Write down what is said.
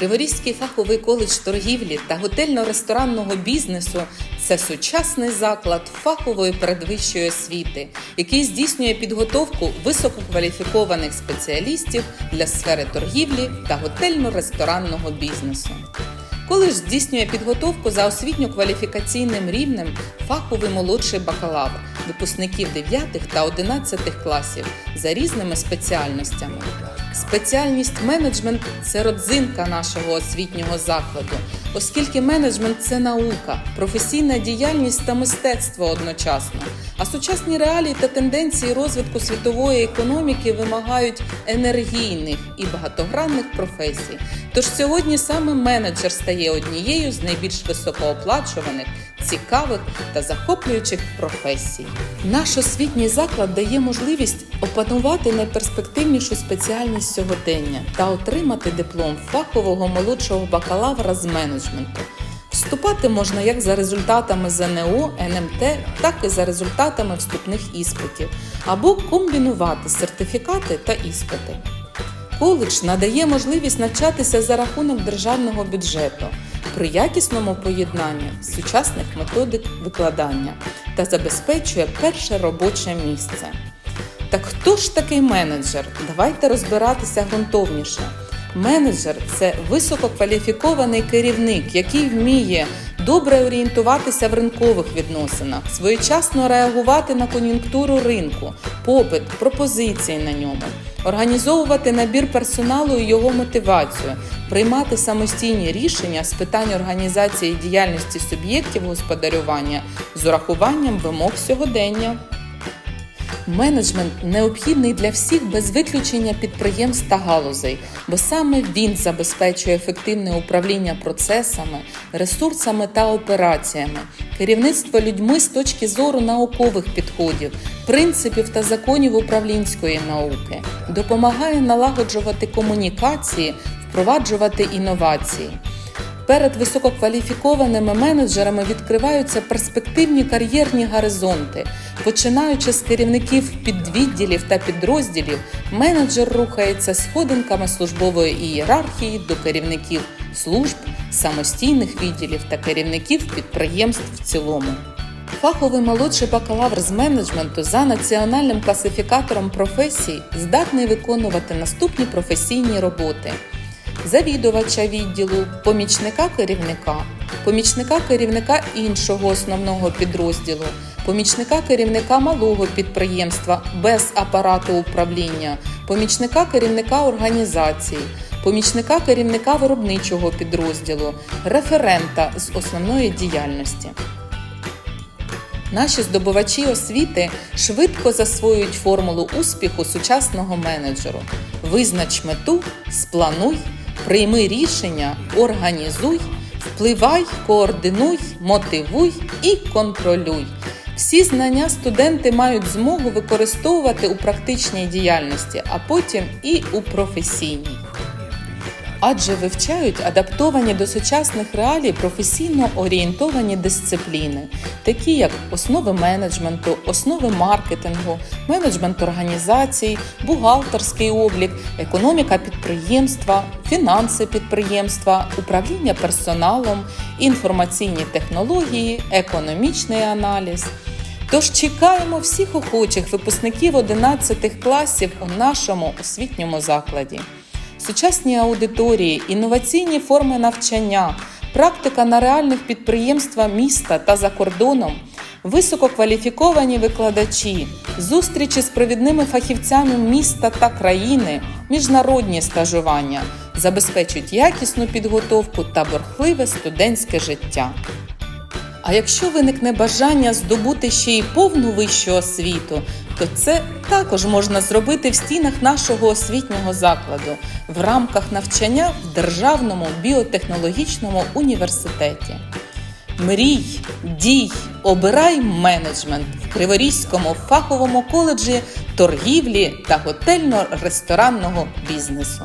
Криворізький фаховий коледж торгівлі та готельно-ресторанного бізнесу це сучасний заклад фахової передвищої освіти, який здійснює підготовку висококваліфікованих спеціалістів для сфери торгівлі та готельно-ресторанного бізнесу. Коледж здійснює підготовку за освітньо-кваліфікаційним рівнем фаховий молодший бакалавр випускників 9 та 11 класів за різними спеціальностями. Спеціальність менеджмент це родзинка нашого освітнього закладу, оскільки менеджмент це наука, професійна діяльність та мистецтво одночасно. А сучасні реалії та тенденції розвитку світової економіки вимагають енергійних і багатогранних професій. Тож сьогодні саме менеджер стає однією з найбільш високооплачуваних, цікавих та захоплюючих професій. Наш освітній заклад дає можливість опанувати найперспективнішу спеціальність сьогодення та отримати диплом фахового молодшого бакалавра з менеджменту. Вступати можна як за результатами ЗНО, НМТ, так і за результатами вступних іспитів, або комбінувати сертифікати та іспити. Коледж надає можливість навчатися за рахунок державного бюджету при якісному поєднанні сучасних методик викладання та забезпечує перше робоче місце. Так хто ж такий менеджер? Давайте розбиратися ґрунтовніше. Менеджер це висококваліфікований керівник, який вміє добре орієнтуватися в ринкових відносинах, своєчасно реагувати на кон'юнктуру ринку, попит, пропозиції на ньому, організовувати набір персоналу і його мотивацію, приймати самостійні рішення з питань організації діяльності суб'єктів господарювання з урахуванням вимог сьогодення. Менеджмент необхідний для всіх без виключення підприємств та галузей, бо саме він забезпечує ефективне управління процесами, ресурсами та операціями, керівництво людьми з точки зору наукових підходів, принципів та законів управлінської науки, допомагає налагоджувати комунікації, впроваджувати інновації. Перед висококваліфікованими менеджерами відкриваються перспективні кар'єрні горизонти. Починаючи з керівників підвідділів та підрозділів, менеджер рухається сходинками службової ієрархії до керівників служб, самостійних відділів та керівників підприємств в цілому. Фаховий молодший бакалавр з менеджменту за національним класифікатором професій здатний виконувати наступні професійні роботи завідувача відділу, помічника керівника, помічника керівника іншого основного підрозділу, помічника керівника малого підприємства без апарату управління, помічника керівника організації, помічника керівника виробничого підрозділу, референта з основної діяльності. Наші здобувачі освіти швидко засвоюють формулу успіху сучасного менеджеру. Визнач мету, сплануй, прийми рішення, організуй, впливай, координуй, мотивуй і контролюй. Всі знання студенти мають змогу використовувати у практичній діяльності, а потім і у професійній адже вивчають адаптовані до сучасних реалій професійно орієнтовані дисципліни, такі як основи менеджменту, основи маркетингу, менеджмент організацій, бухгалтерський облік, економіка підприємства, фінанси підприємства, управління персоналом, інформаційні технології, економічний аналіз. Тож чекаємо всіх охочих випускників 11 класів у нашому освітньому закладі сучасні аудиторії, інноваційні форми навчання, практика на реальних підприємствах міста та за кордоном, висококваліфіковані викладачі, зустрічі з провідними фахівцями міста та країни, міжнародні стажування забезпечують якісну підготовку та борхливе студентське життя. А якщо виникне бажання здобути ще й повну вищу освіту, то це також можна зробити в стінах нашого освітнього закладу в рамках навчання в Державному біотехнологічному університеті. Мрій, дій, обирай менеджмент в Криворізькому фаховому коледжі торгівлі та готельно-ресторанного бізнесу.